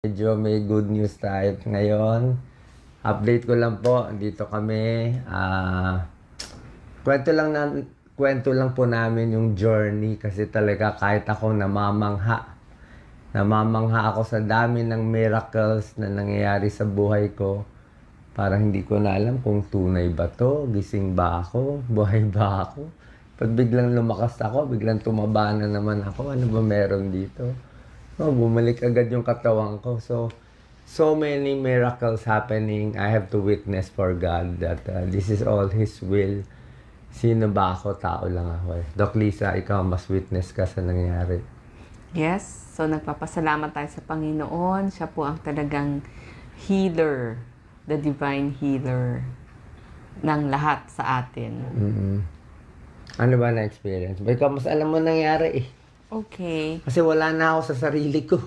Medyo may good news tayo ngayon. Update ko lang po, dito kami. Ah, kwento lang na, kwento lang po namin yung journey kasi talaga kahit ako namamangha. Namamangha ako sa dami ng miracles na nangyayari sa buhay ko. Parang hindi ko na alam kung tunay ba to, gising ba ako, buhay ba ako. Pag biglang lumakas ako, biglang tumaba na naman ako, ano ba meron dito? Oh, bumalik agad yung katawan ko. So, so many miracles happening. I have to witness for God that uh, this is all His will. Sino ba ako? Tao lang ako eh. Doc Lisa, ikaw mas witness ka sa nangyari. Yes, so nagpapasalamat tayo sa Panginoon. Siya po ang talagang healer, the divine healer ng lahat sa atin. mm Ano ba na-experience? Ikaw mas alam mo nangyari eh. Okay. Kasi wala na ako sa sarili ko.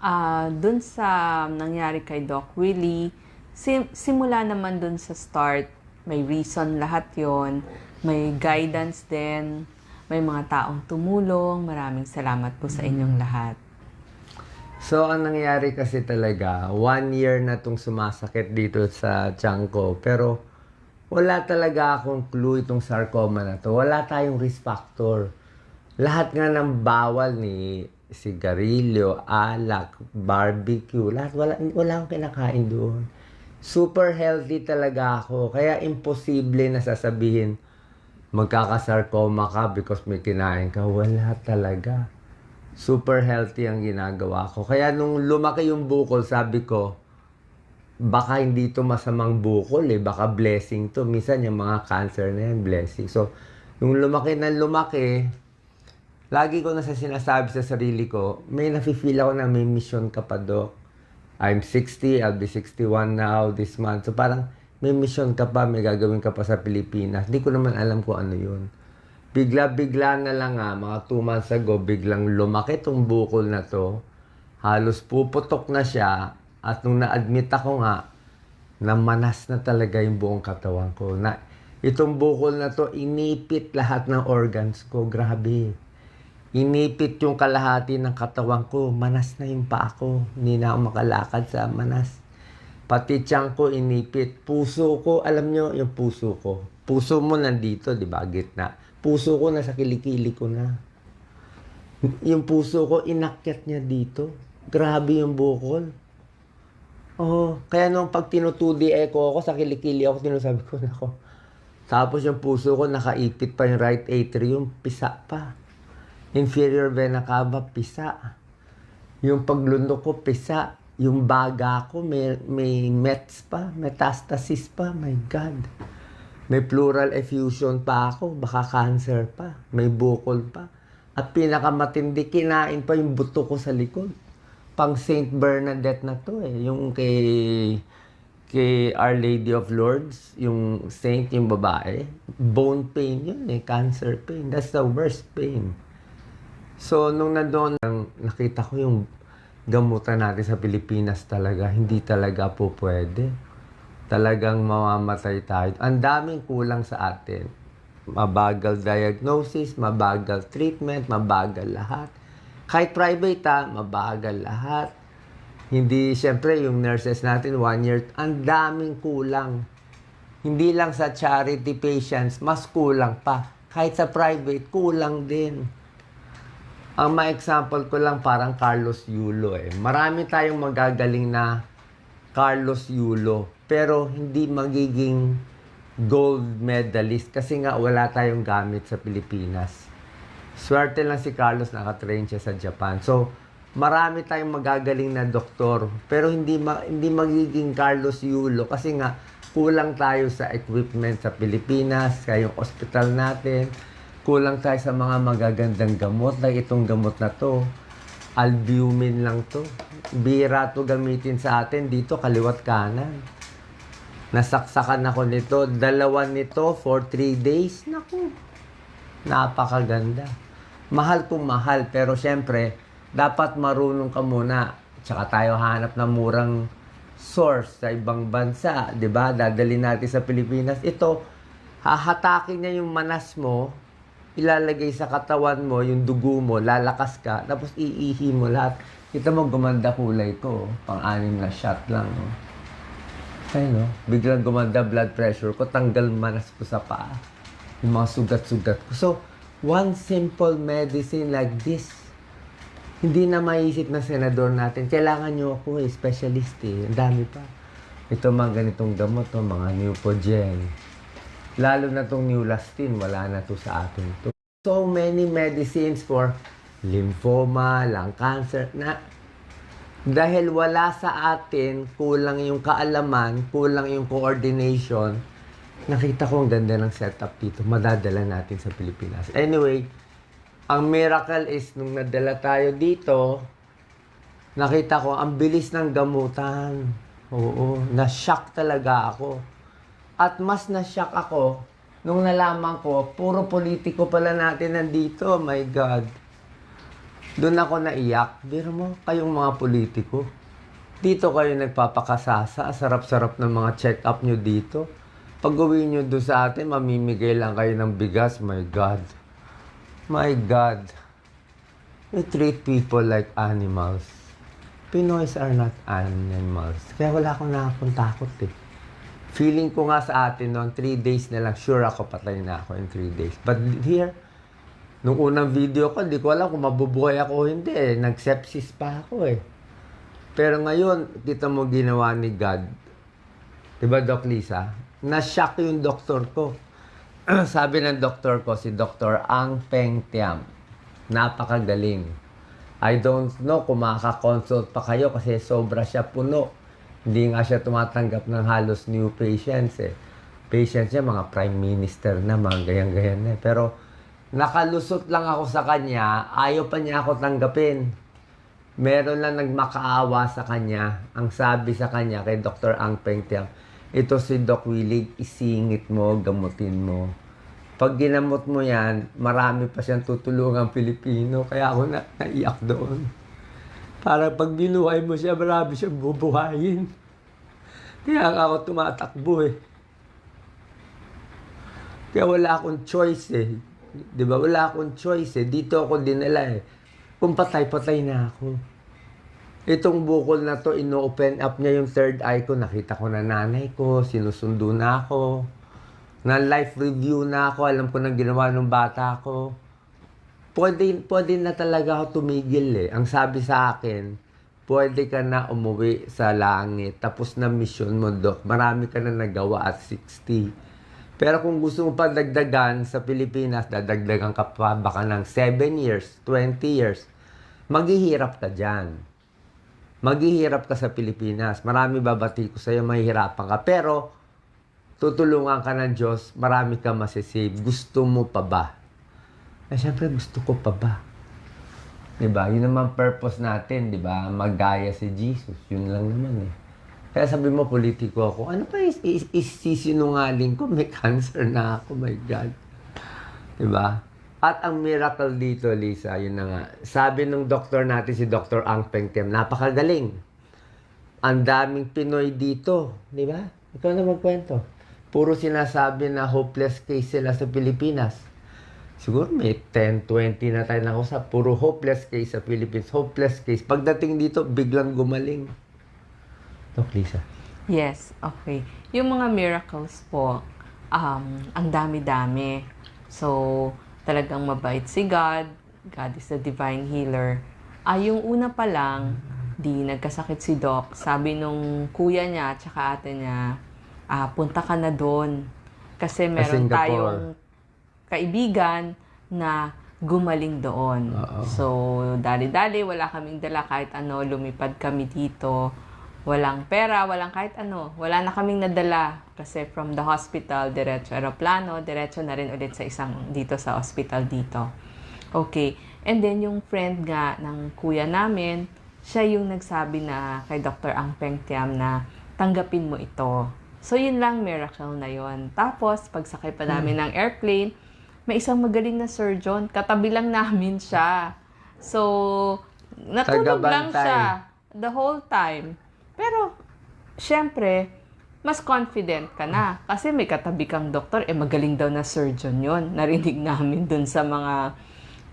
Ah, dun sa nangyari kay Doc Willie, sim- simula naman dun sa start, may reason lahat yon may guidance din, may mga taong tumulong. Maraming salamat po sa inyong lahat. So, ang nangyari kasi talaga, one year na itong sumasakit dito sa tiyan ko. Pero, wala talaga akong clue itong sarcoma na to. Wala tayong risk factor. Lahat nga ng bawal ni sigarilyo, alak, barbecue, lahat wala, wala akong kinakain doon. Super healthy talaga ako. Kaya imposible na sasabihin, magkakasarcoma ka because may kinain ka. Wala talaga super healthy ang ginagawa ko. Kaya nung lumaki yung bukol, sabi ko, baka hindi to masamang bukol eh, baka blessing to. Minsan yung mga cancer na yan, blessing. So, nung lumaki na lumaki, lagi ko na sa sinasabi sa sarili ko, may nafe-feel ako na may mission ka pa, Doc. I'm 60, I'll be 61 now this month. So parang may mission ka pa, may gagawin ka pa sa Pilipinas. Hindi ko naman alam kung ano yun. Bigla-bigla na lang nga, mga 2 months ago, biglang lumaki tong bukol na to. Halos puputok na siya. At nung na-admit ako nga, namanas na talaga yung buong katawan ko. Na, itong bukol na to, inipit lahat ng organs ko. Grabe. Inipit yung kalahati ng katawan ko. Manas na yung paa ko. Hindi na ako makalakad sa manas. Pati tiyan ko inipit. Puso ko, alam nyo, yung puso ko. Puso mo nandito, di ba? Gitna. Puso ko nasa kilikili ko na. Yung puso ko, inakyat niya dito. Grabe yung bukol. Oo. Kaya nung pag tinutudi echo ako sa kilikili ako, tinusabi ko, nako. Tapos yung puso ko, nakaipit pa yung right atrium, pisa pa. Inferior vena cava, pisa. Yung paglundok ko, pisa. Yung baga ko, may, may mets pa, metastasis pa. My God. May pleural effusion pa ako, baka cancer pa. May bukol pa. At pinakamatindi, kinain pa yung buto ko sa likod. Pang Saint Bernadette na to eh. Yung kay kay Our Lady of Lords, yung saint, yung babae, bone pain yun eh, cancer pain. That's the worst pain. So, nung nandoon, nakita ko yung gamutan natin sa Pilipinas talaga, hindi talaga po pwede. Talagang mamamatay tayo. Ang daming kulang sa atin. Mabagal diagnosis, mabagal treatment, mabagal lahat. Kahit private ha, mabagal lahat. Hindi, syempre, yung nurses natin, one year, ang daming kulang. Hindi lang sa charity patients, mas kulang pa. Kahit sa private, kulang din. Ang ma-example ko lang parang Carlos Yulo eh. Marami tayong magagaling na Carlos Yulo. Pero hindi magiging gold medalist kasi nga wala tayong gamit sa Pilipinas. Swerte lang si Carlos nakatrain siya sa Japan. So, marami tayong magagaling na doktor pero hindi ma- hindi magiging Carlos Yulo kasi nga kulang tayo sa equipment sa Pilipinas, kaya yung hospital natin, kulang tayo sa mga magagandang gamot like itong gamot na to. Albumin lang to. Bira to gamitin sa atin dito kaliwat kanan. Nasaksakan ako nito, dalawa nito for 3 days. Naku, napakaganda. Mahal kung mahal, pero syempre, dapat marunong ka muna. Tsaka tayo hanap ng murang source sa ibang bansa, 'di ba? Dadali natin sa Pilipinas. Ito, hahatakin niya yung manas mo, ilalagay sa katawan mo, yung dugo mo, lalakas ka, tapos iihi mo lahat. Kita mo, gumanda kulay ko. Pang-anim na shot lang. Oh. Ayun, no? Biglang gumanda blood pressure ko. Tanggal manas ko sa paa. Yung mga sugat-sugat ko. So, one simple medicine like this, hindi na maisip ng senador natin. Kailangan nyo ako eh, specialist eh. Ang dami pa. Ito mga ganitong gamot, oh, mga Neupogen. Lalo na tong Neulastin, wala na to sa atin. To. So many medicines for lymphoma, lung cancer, na dahil wala sa atin, kulang yung kaalaman, kulang yung coordination, nakita ko ang ganda ng setup dito. Madadala natin sa Pilipinas. Anyway, ang miracle is nung nadala tayo dito, nakita ko ang bilis ng gamutan. Oo, na-shock talaga ako. At mas na-shock ako nung nalaman ko, puro politiko pala natin nandito. Oh my God. Doon ako naiyak. Biro mo, kayong mga politiko. Dito kayo nagpapakasasa. Sarap-sarap ng mga check-up nyo dito. Pag uwi nyo doon sa atin, mamimigay lang kayo ng bigas. My God. My God. We treat people like animals. Pinoys are not animals. Kaya wala akong nakakong eh. Feeling ko nga sa atin noon, 3 days na lang, sure ako patay na ako in 3 days. But here, nung unang video ko, di ko alam kung mabubuhay ako o hindi eh. Nag-sepsis pa ako eh. Pero ngayon, kita mo ginawa ni God. Di ba, Doc Lisa? Na-shock yung doktor ko. Sabi ng doktor ko, si Dr. Ang Peng Tiam. Napakagaling. I don't know kung makaka-consult pa kayo kasi sobra siya puno. Hindi nga siya tumatanggap ng halos new patients eh. Patients niya, mga prime minister na, mga ganyan-ganyan eh. Pero nakalusot lang ako sa kanya, ayaw pa niya ako tanggapin. Meron lang nagmakaawa sa kanya. Ang sabi sa kanya kay Dr. Ang Peng Tiam, ito si Doc Willig, isingit mo, gamutin mo. Pag ginamot mo yan, marami pa siyang tutulungang Pilipino. Kaya ako na, naiyak doon. Para pag binuhay mo siya, marami siyang bubuhayin. Kaya ako tumatakbo eh. Kaya wala akong choice eh. Di ba? Wala akong choice eh. Dito ako dinala eh. Kung patay-patay na ako. Itong bukol na to, ino-open up niya yung third eye ko. Nakita ko na nanay ko, sinusundo na ako. Na life review na ako, alam ko na ginawa ng bata ko. Pwede, pwede na talaga ako tumigil eh. Ang sabi sa akin, pwede ka na umuwi sa langit. Tapos na mission mo, Dok. Marami ka na nagawa at 60. Pero kung gusto mo pa dagdagan sa Pilipinas, dadagdagan ka pa baka ng 7 years, 20 years. Maghihirap ka dyan maghihirap ka sa Pilipinas. Marami babati ko sa'yo, mahihirapan ka. Pero, tutulungan ka ng Diyos, marami ka masisave. Gusto mo pa ba? Eh, syempre, gusto ko pa ba? Diba? Yun naman purpose natin, di ba? Magaya si Jesus. Yun lang naman eh. Kaya sabi mo, politiko ako. Ano pa is, is, isisinungaling ko? May cancer na ako, my God. Diba? At ang miracle dito, Lisa, yun na nga. Sabi ng doktor natin, si Dr. Ang Peng napakagaling. Ang daming Pinoy dito. Di ba? Ikaw na magkwento. Puro sinasabi na hopeless case sila sa Pilipinas. Siguro may 10, 20 na tayo nakusap. Puro hopeless case sa Philippines. Hopeless case. Pagdating dito, biglang gumaling. Doc Lisa. Yes, okay. Yung mga miracles po, um, ang dami-dami. So, talagang mabait si God. God is the divine healer. Ah, yung una pa lang, di nagkasakit si Doc. Sabi nung kuya niya at saka ate niya, ah, punta ka na doon. Kasi meron tayong kaibigan na gumaling doon. Oo. So, dali-dali, wala kaming dala kahit ano, lumipad kami dito. Walang pera, walang kahit ano. Wala na kaming nadala kasi from the hospital, diretso aeroplano, diretso na rin ulit sa isang dito sa hospital dito. Okay. And then yung friend nga ng kuya namin, siya yung nagsabi na kay Dr. Ang Peng Tiam na tanggapin mo ito. So yun lang miracle na yon. Tapos pagsakay pa namin ng airplane, may isang magaling na surgeon, katabi lang namin siya. So natulog lang Tagabantay. siya the whole time. Pero, syempre, mas confident ka na. Kasi may katabi kang doktor, eh magaling daw na surgeon yon Narinig namin dun sa mga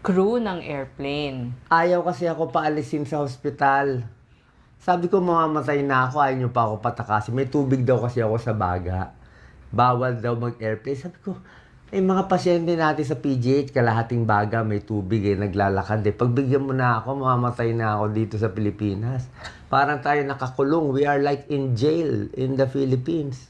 crew ng airplane. Ayaw kasi ako paalisin sa hospital. Sabi ko, mamamatay na ako, ayaw nyo pa ako patakasin. May tubig daw kasi ako sa baga. Bawal daw mag-airplane. Sabi ko, eh mga pasyente natin sa PGH, kalahating baga, may tubig eh, naglalakad eh. Pagbigyan mo na ako, mamamatay na ako dito sa Pilipinas. Parang tayo nakakulong. We are like in jail in the Philippines.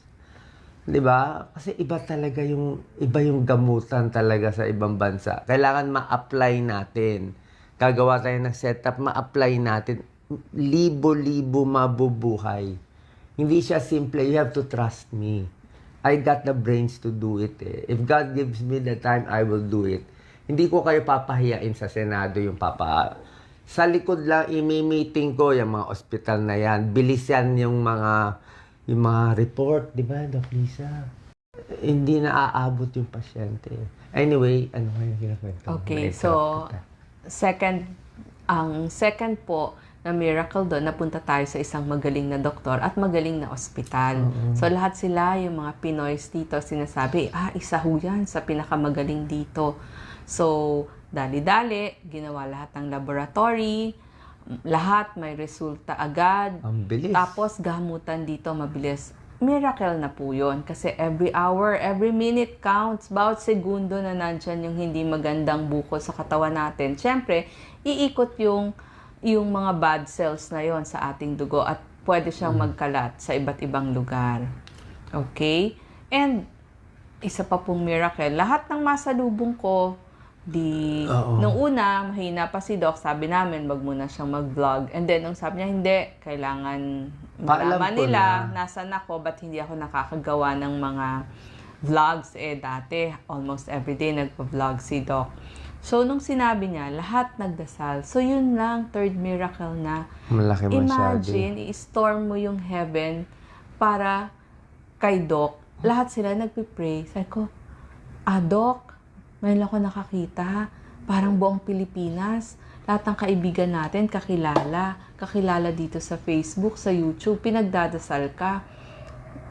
'Di ba? Kasi iba talaga yung iba yung gamutan talaga sa ibang bansa. Kailangan ma-apply natin. Gagawa tayo ng setup, ma-apply natin. Libo-libo mabubuhay. Hindi siya simple, you have to trust me. I got the brains to do it eh. If God gives me the time, I will do it. Hindi ko kayo papahiyain sa Senado yung papa. Sa likod lang, imi-meeting ko yung mga ospital na yan. Bilis yan yung mga yung mga report, di ba, Doc Lisa? Hindi na aabot yung pasyente. Anyway, ano nga yung kinakwento? mo? Okay, so second ang second po na miracle doon, napunta tayo sa isang magaling na doktor at magaling na ospital. So lahat sila, yung mga Pinoys dito, sinasabi, ah, isa ho yan sa pinakamagaling dito. So, dali-dali, ginawa lahat ng laboratory, lahat may resulta agad. Ang bilis. Tapos, gamutan dito mabilis. Miracle na po yun. Kasi every hour, every minute counts. Bawat segundo na nandyan yung hindi magandang buko sa katawan natin. Siyempre, iikot yung, yung mga bad cells na yon sa ating dugo at pwede siyang magkalat sa iba't ibang lugar. Okay? And, isa pa pong miracle. Lahat ng masalubong ko, di, Oo. nung una, mahina pa si Doc, sabi namin, wag muna siyang mag-vlog. And then, nung sabi niya, hindi, kailangan malaman nila, na. nasan ako, ba't hindi ako nakakagawa ng mga vlogs. Eh, dati, almost everyday, nagpa-vlog si Doc. So, nung sinabi niya, lahat nagdasal. So, yun lang, third miracle na Malaki masyado. Imagine, i-storm mo yung heaven para kay Doc. Lahat sila nagpipray. Sabi ko, ah, Doc, ngayon lang ako nakakita. Parang buong Pilipinas. Lahat ng kaibigan natin, kakilala. Kakilala dito sa Facebook, sa YouTube. Pinagdadasal ka.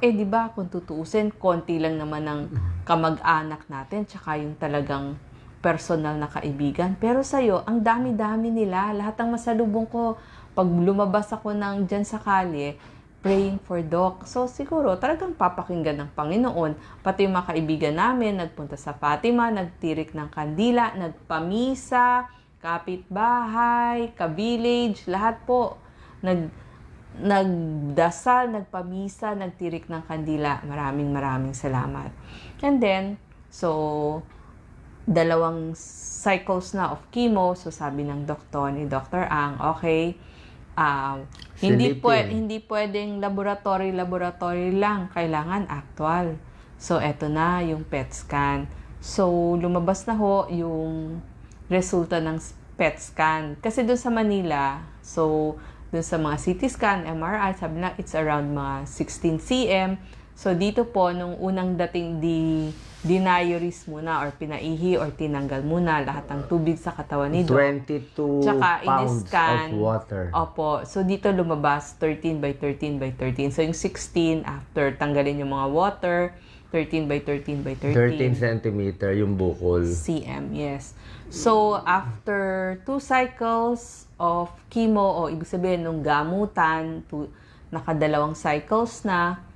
Eh, di ba, kung tutuusin, konti lang naman ng kamag-anak natin, tsaka yung talagang personal na kaibigan. Pero sa'yo, ang dami-dami nila. Lahat ng masalubong ko, pag lumabas ako ng dyan sa kalye, praying for Doc. So, siguro, talagang papakinggan ng Panginoon. Pati yung mga kaibigan namin, nagpunta sa Fatima, nagtirik ng kandila, nagpamisa, kapitbahay, ka-village, lahat po. Nag, nagdasal, nagpamisa, nagtirik ng kandila. Maraming maraming salamat. And then, so, dalawang cycles na of chemo. So, sabi ng doktor, ni Dr. Ang, okay, um, hindi, Silipin. pwe- hindi pwedeng laboratory-laboratory lang. Kailangan actual. So, eto na yung PET scan. So, lumabas na ho yung resulta ng PET scan. Kasi doon sa Manila, so, doon sa mga CT scan, MRI, sabi na it's around mga 16 cm. So, dito po, nung unang dating di, dinayoris muna or pinaihi or tinanggal muna lahat ng tubig sa katawan ni Doc. 22 Tsaka pounds of water. Opo. So, dito lumabas 13 by 13 by 13. So, yung 16, after tanggalin yung mga water, 13 by 13 by 13 centimeter yung bukol. cm, yes. So, after two cycles of chemo, o ibig sabihin, nung gamutan, two, nakadalawang cycles na,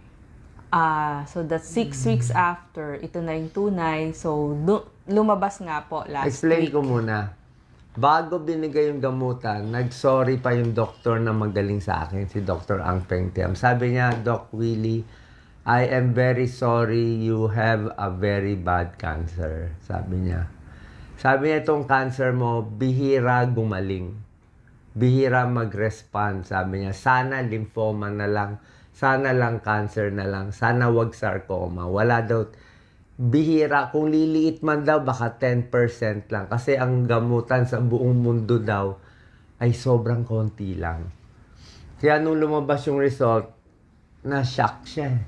ah so that's six weeks after, ito na yung tunay. So, du- lumabas nga po last Explain week. ko muna. Bago binigay yung gamutan, nag-sorry pa yung doktor na magaling sa akin, si Dr. Ang Peng Tiam. Sabi niya, Doc Willie, I am very sorry you have a very bad cancer. Sabi niya. Sabi niya, itong cancer mo, bihira gumaling. Bihira mag-respond. Sabi niya, sana lymphoma na lang. Sana lang cancer na lang. Sana wag sarcoma. Wala daw, bihira. Kung liliit man daw, baka 10% lang. Kasi ang gamutan sa buong mundo daw ay sobrang konti lang. Kaya nung lumabas yung result, na-shock siya. eh.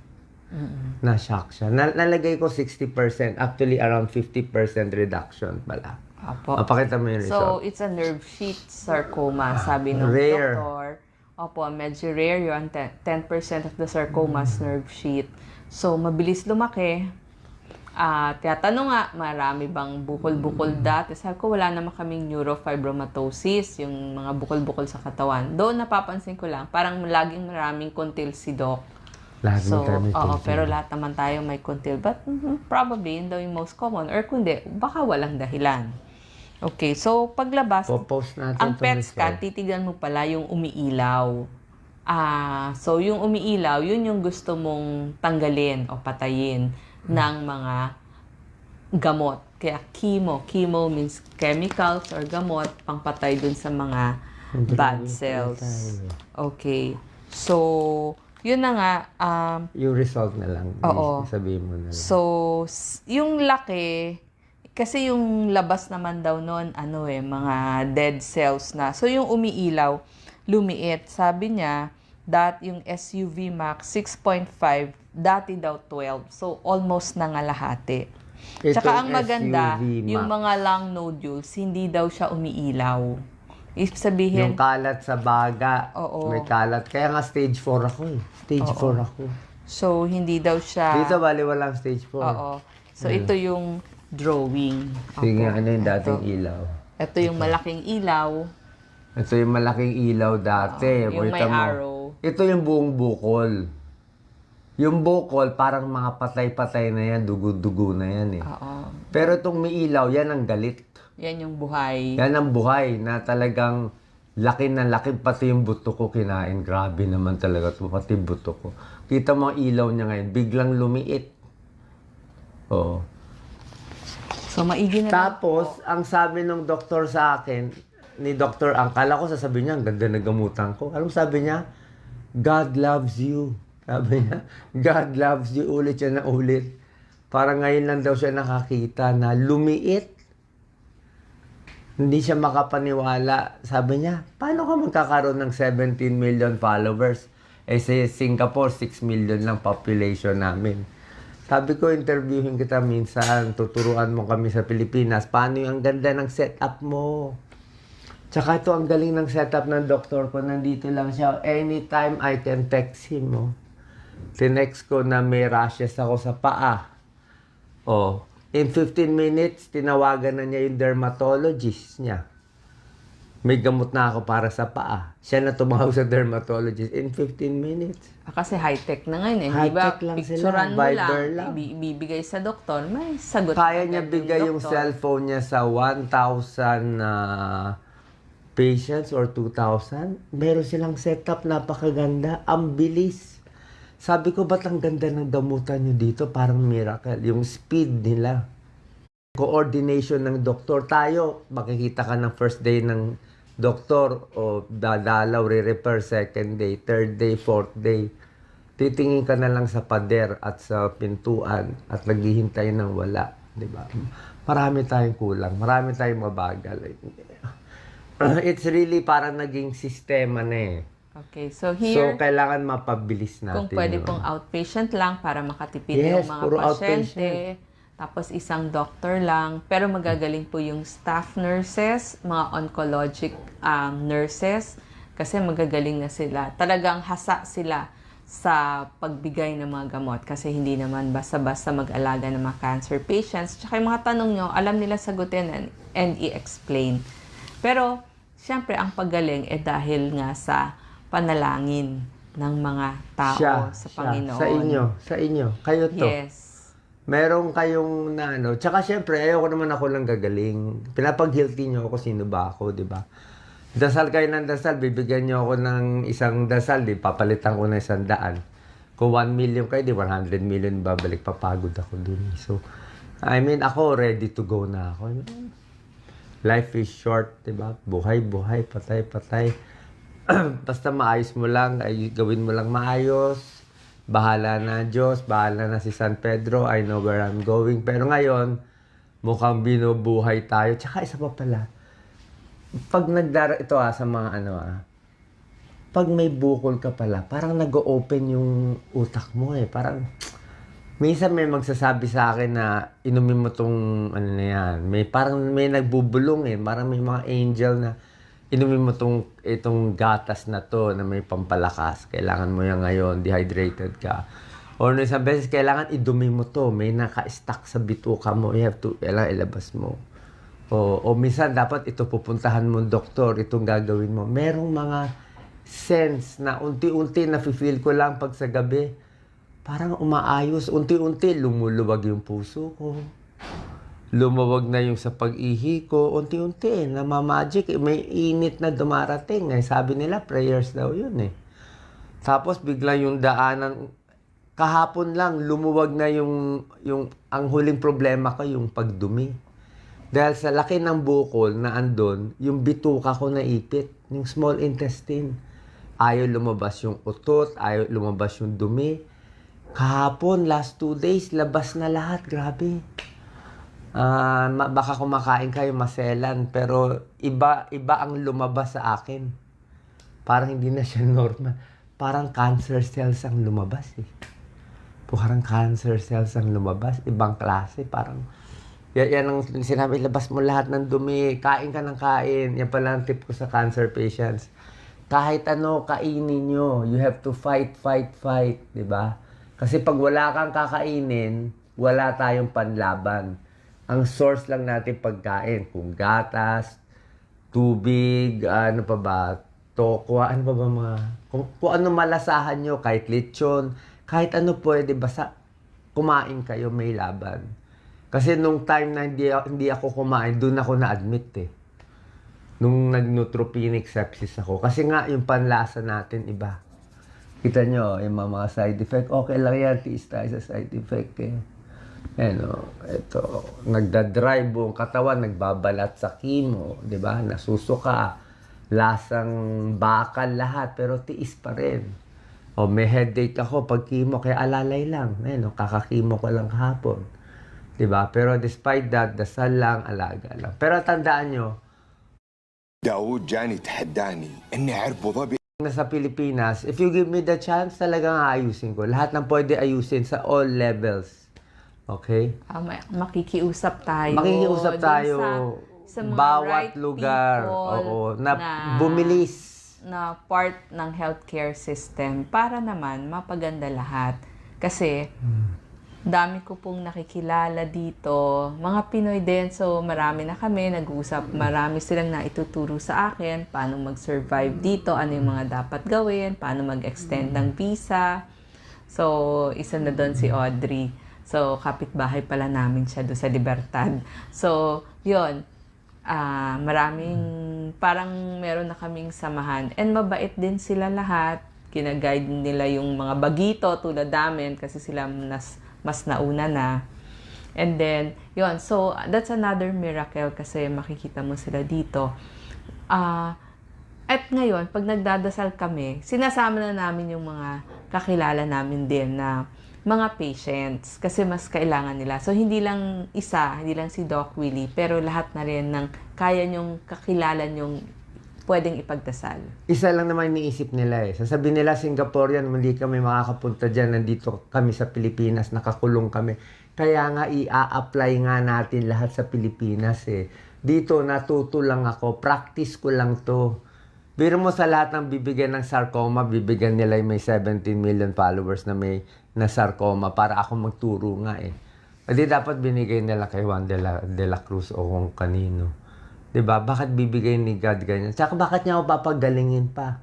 Na-shock siya. Na- nalagay ko 60%. Actually, around 50% reduction pala. Opo. Papakita mo yung So, result. it's a nerve sheath sarcoma, sabi ng Rare. doktor. Opo, medyo rare yun. 10% 10% of the sarcomas Mm. nerve sheath. So, mabilis lumaki. Ah, tiyatanong nga, marami bang bukol-bukol dati? Sabi ko, wala naman kaming neurofibromatosis, yung mga bukol-bukol sa katawan. Doon napapansin ko lang, parang laging maraming kontil si Doc. Lahat So, oo, pero lahat naman tayo may kontil. But mhm, probably, yun daw yung most common. Or kundi, baka walang dahilan. Okay, so paglabas, Po-post natin ang itong PET result. scan, titignan mo pala yung umiilaw. Ah, so yung umiilaw, yun yung gusto mong tanggalin o patayin ng mga gamot. Kaya chemo, chemo means chemicals or gamot pangpatay dun sa mga bad cells. Okay. So, yun na nga, um, Yung result na lang. Oo. Sabihin mo na lang. So, s- yung laki, kasi yung labas naman daw noon, ano eh, mga dead cells na. So, yung umiilaw, lumiit. Sabi niya, that yung SUV max 6.5, dati daw 12. So, almost nangalahati. Itong Tsaka ang maganda, SUV yung Max. mga lung nodules, hindi daw siya umiilaw. Ibig sabihin, Yung kalat sa baga. Oo. May kalat. Kaya nga stage 4 ako eh. Stage 4 ako. so hindi daw siya... Dito bali walang stage 4. Oo. So, ito yung drawing. Sige, Opo. ano yung dating Ito. ilaw? Ito yung malaking ilaw. Ito yung malaking ilaw dati. Oo, yung Kita may mo. arrow. Ito yung buong bukol. Yung bukol, parang mga patay-patay na yan, dugo-dugo na yan eh. Oo. Pero itong may ilaw, yan ang galit. Yan yung buhay. Yan ang buhay na talagang laki na laki. Pati yung buto ko kinain. Grabe naman talaga ito. Pati buto ko. Kita mo ang ilaw niya ngayon. Biglang lumiit. Oo. So, maigi na lang. Tapos, ang sabi ng doktor sa akin, ni Dr. Ang, kala ko sasabihin niya, ang ganda na gamutan ko. Alam sabi niya? God loves you. Sabi niya, God loves you. Ulit siya na ulit. Parang ngayon lang daw siya nakakita na lumiit. Hindi siya makapaniwala. Sabi niya, paano ka magkakaroon ng 17 million followers? Eh, sa Singapore, 6 million lang population namin. Sabi ko, interviewin kita minsan, tuturuan mo kami sa Pilipinas. Paano yung ang ganda ng setup mo? Tsaka ito, ang galing ng setup ng doktor ko. Nandito lang siya. Anytime I can text him. Oh. Tinext ko na may rashes ako sa paa. Oh. In 15 minutes, tinawagan na niya yung dermatologist niya. May gamot na ako para sa paa. Siya na tumawag sa dermatologist in 15 minutes. Ah, Kasi high-tech na ngayon eh. High-tech lang sila. Mo Viber lang, lang. ibi- ibibigay sa doktor, may sagot Kaya niya bigay yung doktor. cellphone niya sa 1,000 na patients or 2,000. Meron silang setup, napakaganda. Ang bilis. Sabi ko, ba't ang ganda ng damutan niyo dito? Parang miracle. Yung speed nila. Coordination ng doktor. Tayo, makikita ka ng first day ng doktor o dadalaw, re-repair second day, third day, fourth day. Titingin ka na lang sa pader at sa pintuan at naghihintay ng wala. Di ba? Marami tayong kulang. Marami tayong mabagal. It's really parang naging sistema na eh. Okay, so So, here, kailangan mapabilis natin. kung pwede yun. pong outpatient lang para makatipid Yes, yung mga puro pasyente. Tapos isang doctor lang. Pero magagaling po yung staff nurses, mga oncologic um, nurses. Kasi magagaling na sila. Talagang hasa sila sa pagbigay ng mga gamot. Kasi hindi naman basta-basta mag-alaga ng mga cancer patients. Tsaka yung mga tanong nyo, alam nila sagutin and, and i-explain. Pero, syempre, ang pagaling eh dahil nga sa panalangin ng mga tao Siya, sa siya. Panginoon. Sa inyo. Sa inyo. Kayo to. Yes. Meron kayong na ano. Tsaka syempre, ayoko naman ako lang gagaling. Pinapag-guilty nyo ako sino ba ako, di ba? Dasal kayo ng dasal, bibigyan nyo ako ng isang dasal, di papalitan ko na isang daan. Kung 1 million kayo, di 100 million babalik, papagod ako dun. So, I mean, ako ready to go na ako. Life is short, di ba? Buhay, buhay, patay, patay. Basta maayos mo lang, ay gawin mo lang maayos. Bahala na Diyos, bahala na si San Pedro, I know where I'm going. Pero ngayon, mukhang binubuhay tayo. Tsaka isa pa pala, pag nagdara ito ah, sa mga ano ah, pag may bukol ka pala, parang nag-open yung utak mo eh. Parang, minsan may magsasabi sa akin na inumin mo tong ano na yan. May parang may nagbubulong eh. Parang may mga angel na inumin mo tong itong gatas na to na may pampalakas. Kailangan mo yan ngayon, dehydrated ka. Or no, isang beses, kailangan idumi mo to. May naka-stack sa bituka mo. You have to, kailangan ilabas mo. O, o minsan, dapat ito pupuntahan mo doktor, itong gagawin mo. Merong mga sense na unti-unti na-feel ko lang pag sa gabi. Parang umaayos. Unti-unti, lumuluwag yung puso ko. Lumawag na yung sa pag-ihi ko. Unti-unti, namamagic. May init na dumarating. Eh. Sabi nila, prayers daw yun eh. Tapos bigla yung daanan, kahapon lang, lumuwag na yung, yung, ang huling problema ko, yung pagdumi. Dahil sa laki ng bukol na andon, yung bituka ko naipit, yung small intestine. Ayaw lumabas yung utot, ayaw lumabas yung dumi. Kahapon, last two days, labas na lahat. Grabe. Ma- baka kumakain kayo maselan, pero iba, iba ang lumabas sa akin. Parang hindi na siya normal. Parang cancer cells ang lumabas eh. Parang cancer cells ang lumabas. Ibang klase. Parang, yan, yan ang sinabi, labas mo lahat ng dumi. Kain ka ng kain. Yan pala ang tip ko sa cancer patients. Kahit ano, kainin nyo. You have to fight, fight, fight. ba? Kasi pag wala kang kakainin, wala tayong panlaban. Ang source lang natin pagkain. Kung gatas, tubig, ano pa ba, tokwa, ano pa ba mga, kung, kung ano malasahan nyo, kahit lechon, kahit ano pwede, basta kumain kayo, may laban. Kasi nung time na hindi, hindi ako kumain, doon ako na-admit eh. Nung nag-neutropenic sepsis ako. Kasi nga, yung panlasa natin, iba. Kita nyo, yung mga side effect, okay lang yan, tiis tayo sa side effect eh. Ano, ito, nagda-drive buong katawan, nagbabalat sa chemo, di ba? Nasusuka, lasang bakal lahat, pero tiis pa rin. O may headache ako pag chemo, kaya alalay lang. Ano, kakakimo ko lang kahapon. Di ba? Pero despite that, dasal lang, alaga lang. Pero tandaan nyo, داود جاني تحداني اني اعرف ابو ظبي na sa Pilipinas, if you give me the chance, talagang aayusin ko. Lahat ng pwede ayusin sa all levels. Okay? Ah, ma- makikiusap tayo. Makikiusap tayo sa, sa mga bawat right lugar. Oo, na, bumilis. na part ng healthcare system para naman mapaganda lahat. Kasi dami ko pong nakikilala dito, mga Pinoy din, so marami na kami nag-uusap, marami silang naituturo sa akin, paano mag-survive dito, ano yung mga dapat gawin, paano mag-extend ng visa. So, isa na doon si Audrey. So, kapitbahay pala namin siya doon sa Libertad. So, yon ah maraming, parang meron na kaming samahan. And mabait din sila lahat. Ginaguide nila yung mga bagito tulad namin kasi sila mas, mas nauna na. And then, yon So, that's another miracle kasi makikita mo sila dito. Ah, at ngayon, pag nagdadasal kami, sinasama na namin yung mga kakilala namin din na mga patients kasi mas kailangan nila. So, hindi lang isa, hindi lang si Doc Willie, pero lahat na rin ng kaya nyong kakilala nyong pwedeng ipagdasal. Isa lang naman iniisip nila eh. Sasabihin nila, Singaporean, hindi kami makakapunta dyan. Nandito kami sa Pilipinas, nakakulong kami. Kaya nga, i-apply nga natin lahat sa Pilipinas eh. Dito, natuto lang ako. Practice ko lang to. Biro mo sa lahat ng bibigyan ng sarcoma, bibigyan nila may 17 million followers na may na sarcoma para ako magturo nga eh. Hindi dapat binigay nila kay Juan de la, de la Cruz o kung kanino. 'Di ba? Bakit bibigay ni God ganyan? Tsaka bakit niya ako papagalingin pa?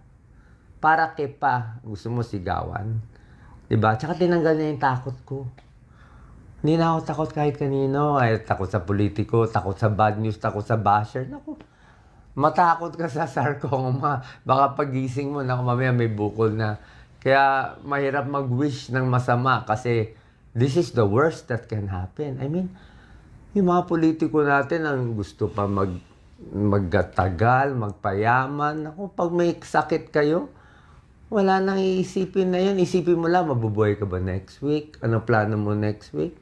Para kay pa. Gusto mo sigawan? 'Di ba? Tsaka tinanggal niya yung takot ko. Hindi na ako takot kahit kanino. Ay, takot sa politiko, takot sa bad news, takot sa basher. Naku, matakot ka sa sarcoma. Baka pagising mo, naku, mamaya may bukol na. Kaya mahirap mag-wish ng masama kasi this is the worst that can happen. I mean, yung mga politiko natin ang gusto pa mag magtagal, magpayaman. Ako, pag may sakit kayo, wala nang iisipin na yun. Isipin mo lang, mabubuhay ka ba next week? Ano plano mo next week?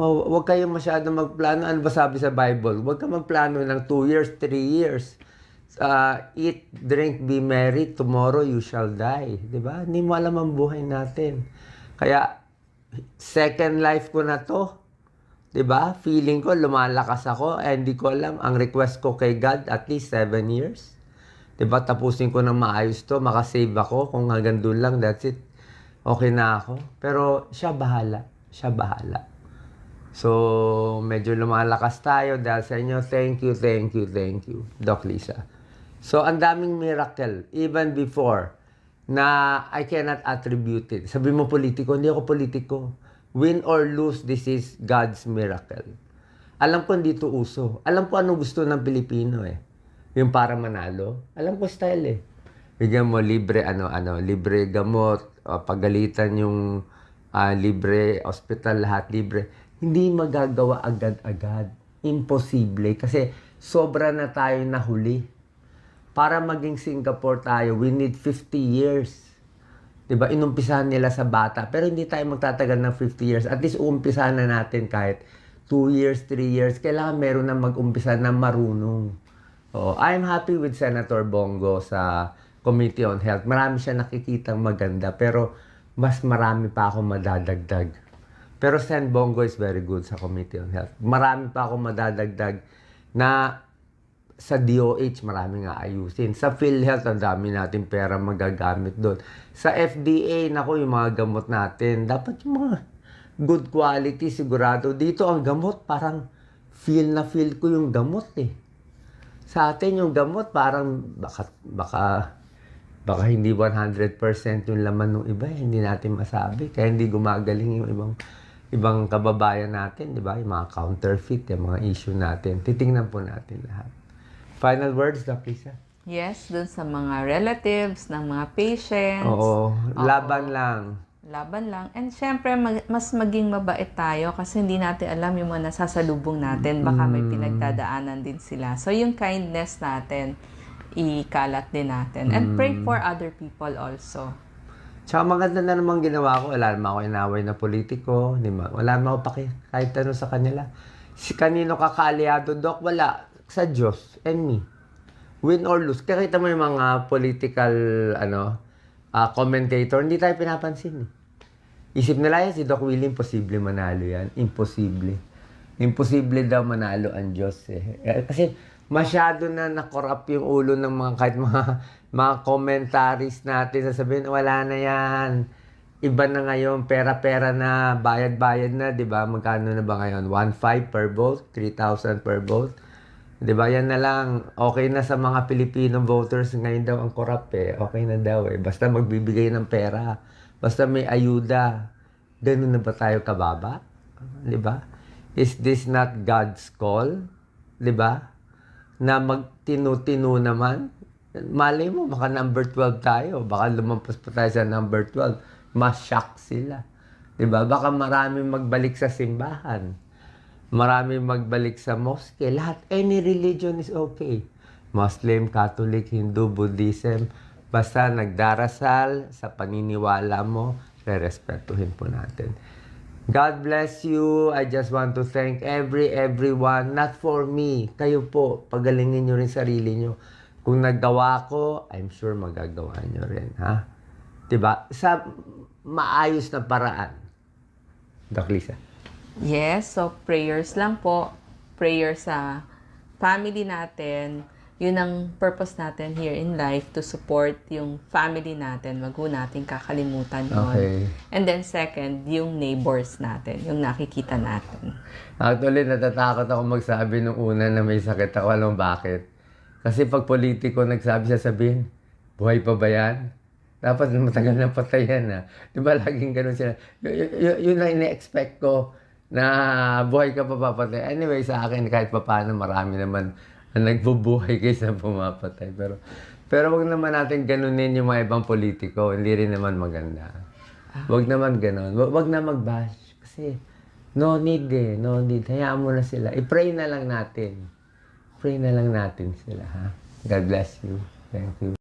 Oh, huwag kayo masyado magplano. Ano ba sabi sa Bible? Huwag ka magplano ng 2 years, 3 years. Uh, eat, drink, be merry. Tomorrow you shall die. Di ba? Hindi mo alam ang buhay natin. Kaya, second life ko na to. 'Di ba? Feeling ko lumalakas ako eh, hindi ko alam ang request ko kay God at least 7 years. 'Di ba? Tapusin ko ng maayos to, makasave ako kung hanggang doon lang, that's it. okay na ako. Pero siya bahala. Siya bahala. So, medyo lumalakas tayo dahil sa inyo. Thank you, thank you, thank you, Doc Lisa. So, ang daming miracle, even before, na I cannot attribute it. Sabi mo politiko, hindi ako politiko. Win or lose, this is God's miracle. Alam ko hindi to uso. Alam ko ano gusto ng Pilipino eh. Yung para manalo. Alam ko style eh. Bigyan mo libre ano ano, libre gamot, o pagalitan yung ah, libre hospital lahat libre. Hindi magagawa agad-agad. Imposible kasi sobra na tayo nahuli. Para maging Singapore tayo, we need 50 years. 'Di ba? Inumpisahan nila sa bata, pero hindi tayo magtatagal ng 50 years. At least umpisahan na natin kahit 2 years, 3 years. Kailangan meron na mag-umpisa na marunong. Oo, I'm happy with Senator Bongo sa Committee on Health. Marami siya nakikitang maganda, pero mas marami pa ako madadagdag. Pero Sen Bongo is very good sa Committee on Health. Marami pa ako madadagdag na sa DOH marami nga ayusin. Sa PhilHealth, ang dami natin pera magagamit doon. Sa FDA, nako yung mga gamot natin, dapat yung mga good quality sigurado. Dito ang gamot, parang feel na feel ko yung gamot eh. Sa atin yung gamot, parang baka, baka, baka hindi 100% yung laman ng iba. eh. Hindi natin masabi. Kaya hindi gumagaling yung ibang ibang kababayan natin, di ba? Yung mga counterfeit, yung mga issue natin. Titingnan po natin lahat. Final words, Doc Lisa? Yes, dun sa mga relatives ng mga patients. Oo, laban lang. Laban lang. And syempre, mag- mas maging mabait tayo kasi hindi natin alam yung mga nasasalubong natin. Baka may pinagdadaanan din sila. So, yung kindness natin, ikalat din natin. And pray for other people also. Tsaka maganda na naman ginawa ko. Wala naman ako inaway na politiko. Wala naman ako paki kahit ano sa kanila. Si kanino ka kaaliado, Doc? Wala. Sa Diyos and me. Win or lose. Kaya kita mo yung mga political ano, ah, commentator, hindi tayo pinapansin. Eh. Isip nila yan, si Doc Willie, imposible manalo yan. Imposible. Imposible daw manalo ang Diyos eh. Eh, Kasi masyado na nakorap yung ulo ng mga kahit mga mga commentaries natin sasabihin wala na yan iba na ngayon pera-pera na bayad-bayad na 'di ba magkano na ba ngayon 1.5 per vote 3,000 per vote 'di ba? Yan na lang. Okay na sa mga Filipino voters ngayon daw ang corrupt eh. Okay na daw eh. Basta magbibigay ng pera. Basta may ayuda. Ganun na ba tayo kababa? 'di ba? Is this not God's call? 'di ba? Na magtinu-tinu naman. Malay mo, baka number 12 tayo. Baka lumampas pa tayo sa number 12. Mas shock sila. 'Di ba? Baka marami magbalik sa simbahan. Marami magbalik sa mosque. Lahat, any religion is okay. Muslim, Catholic, Hindu, Buddhism. Basta nagdarasal sa paniniwala mo, re-respetuhin po natin. God bless you. I just want to thank every, everyone. Not for me. Kayo po. Pagalingin nyo rin sarili nyo. Kung naggawa ko, I'm sure magagawa nyo rin. Ha? 'Di ba? Sa maayos na paraan. Doc Lisa. Yes, so prayers lang po. Prayer sa family natin. Yun ang purpose natin here in life to support yung family natin. Wag ho natin kakalimutan yun. Okay. And then second, yung neighbors natin, yung nakikita natin. Actually, natatakot ako magsabi nung una na may sakit ako. Alam bakit? Kasi pag politiko nagsabi siya sabihin, buhay pa ba yan? Dapat matagal na patay yan na. Di ba laging ganun sila? Y- y- y- yun ang ina-expect ko na buhay ka pa papatay. Anyway, sa akin kahit pa paano marami naman ang nagbubuhay kaysa pumapatay. Pero pero wag naman natin ganunin yung mga ibang politiko. Hindi rin naman maganda. Wag naman ganun. Wag, wag na mag-bash. Kasi no need eh. No need. Hayaan mo na sila. I-pray na lang natin. Pray na lang natin sila, ha? God bless you. Thank you.